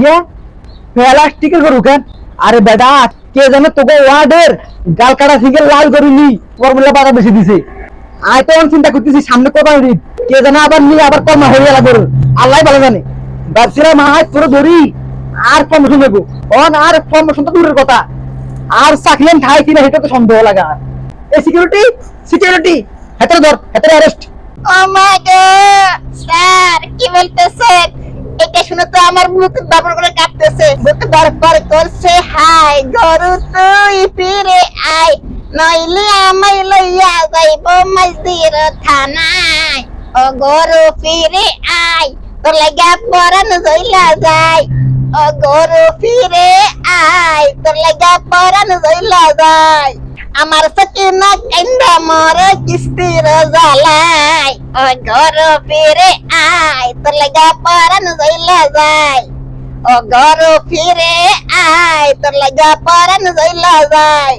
ইয়ে প্লাস্টিকের গরু কেন? আরে বেটা, কে জানে তোকে ওয়ার্ডের গাল কাটা লাল বেশি দিছে। আয় তো চিন্তা করতেছি সামনে ঈদ কে জানে আবার আবার কম হয়ে গেল গরু। আল্লাহ ভালো জানে। ধরি। আর অন, আর দূরের কথা। আর চাকলেন কিনা সেটা তো সন্দেহ লাগা। এই সিকিউরিটি সিকিউরিটি হেতারে ধর হেতারে অ্যারেস্ট তো আমার বুক বাবর করে কাঁপতেছে। বুক দরকার করছে। হাই, গরু তুই ফিরে আয়। নইলে আমায় লইয়া যাইব মসজিদ থানায়। ও গরু ফিরে আয়। তোর লাগা পরান জইলা যায়। ও গরু ফিরে আয়। তোর লাগা পরান জইলা যায়। আমার সকিনা কান্দা মরে কিস্তির জ্বালাই ও ঘর ফিরে আয় তোর লাগা পরান জইলা যায় ও ঘর ফিরে আয় তোর লাগা পরান জইলা যায়